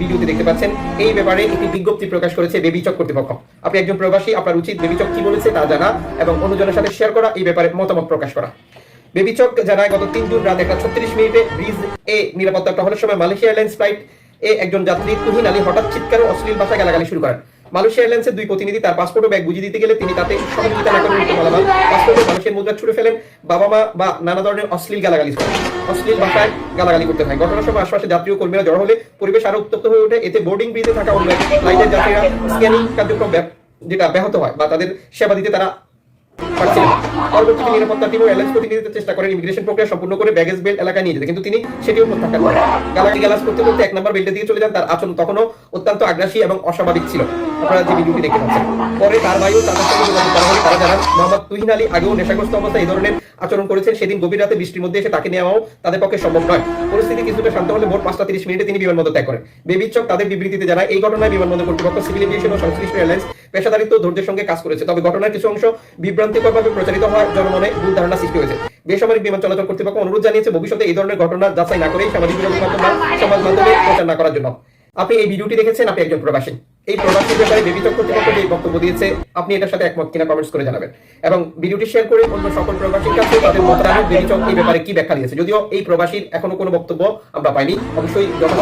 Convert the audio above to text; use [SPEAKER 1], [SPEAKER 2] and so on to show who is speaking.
[SPEAKER 1] ভিডিওতে দেখতে পাচ্ছেন, এই ব্যাপারে একটি বিজ্ঞপ্তি প্রকাশ করেছে বেবিচক কর্তৃপক্ষ। আপনি একজন প্রবাসী, আপনার উচিত বেবিচক কি বলেছে তা জানা এবং অন্যজনের সাথে শেয়ার করা, এই ব্যাপারে মতামত প্রকাশ করা। বেবিচক জানায়, গত তিন জুন রাত একটা ছত্রিশ মিনিটে ব্রিজ এ নিরাপত্তা টহলের সময় মালয়েশিয়া এয়ারলাইন্স ফ্লাইট এ একজন যাত্রী তুহিন আলী হঠাৎ চিৎকার ও অশ্লীল ভাষায় গালাগালি শুরু করেন। মালয়েশিয়া এয়ারলাইন্সের দুই প্রতিনিধি তার পাসপোর্ট ও ব্যাগ বুঝিয়ে দিতে গেলে তিনি তাতে সহযোগিতা না করে উল্টো মালামাল, পাসপোর্টে মানুষের মুদ্রা ছুড়ে ফেলেন বাবা মা বা নানা ধরনের অশ্লীল গালাগালি অশ্লীল ভাষায় গালাগালি করতে হয়। ঘটনার সময় আশপাশে যাত্রী ও কর্মীরা জড়ো হলে পরিবেশ আরও উত্তপ্ত হয়ে ওঠে। এতে বোর্ডিং ব্রিজে থাকা অন্য ফ্লাইটের যাত্রীরা স্ক্যানিং কার্যক্রম যেটা ব্যাহত হয় বা তাদের সেবা দিতে তারা চেষ্টা করেন। প্রক্রিয়া সম্পূর্ণ করে বেল্ট এলাকায় নিয়ে কিন্তু তিনি করতে এক নম্বর বেল্টের দিকে চলে যান। তার আচরণ তখনও অত্যন্ত আগ্রাসী এবং অস্বাভাবিক ছিল। আপনারা যে ভিডিওটি দেখতে পাচ্ছেন, পরে তার ভাইও তাদের তারা জানান, মোহাম্মদ তুহিন আলী আগেও নেশাগ্রস্ত অবস্থায় এই ধরনের আচরণ করেছেন। সেদিন গভীর রাতে বৃষ্টির মধ্যে এসে তাকে নেওয়াও তাদের পক্ষে সম্ভব নয়। পরিস্থিতি কিছুটা শান্ত হলে ভোর পাঁচটা তিরিশ মিনিটে তিনি বিমানবন্দর ত্যাগ করেন। তাদের বিবৃতিতে জানায়, এই ঘটনায় বিমানবন্দর কর্তৃপক্ষ, সিভিল এভিয়েশন ও সংশ্লিষ্ট এয়ারলাইন্স পেশাদারিত্ব ধৈর্যের সঙ্গে কাজ করেছে। তবে ঘটনার কিছু অংশ বিভ্রান্তিকরভাবে প্রচারিত হয় জনমনে ভুল ধারণা সৃষ্টি হয়েছে। বেসামরিক বিমান চলাচল কর্তৃপক্ষ অনুরোধ জানিয়েছে, ভবিষ্যতে এই ধরনের ঘটনা যাচাই না করেই সামাজিক সমাজ মাধ্যমে প্রচার না করার জন্য। আপনি এই ভিডিওটি দেখেছেন, আপনি একজন প্রবাসী। এই প্রোডাক্টের ব্যাপারে বেবিচক কর্তৃপক্ষ যে বক্তব্য দিয়েছে, আপনি এটার সাথে একমত কিনা কমেন্টস করে জানাবেন। এবং ভিডিওটি শেয়ার করে অন্য সকল প্রবাসীর কাছে তাদের মতামত, বিবিচক এই ব্যাপারে কি ব্যাখ্যা দিয়েছে। যদিও এই প্রবাসীর এখনও কোনো বক্তব্য আমরা পাইনি। অবশ্যই যখন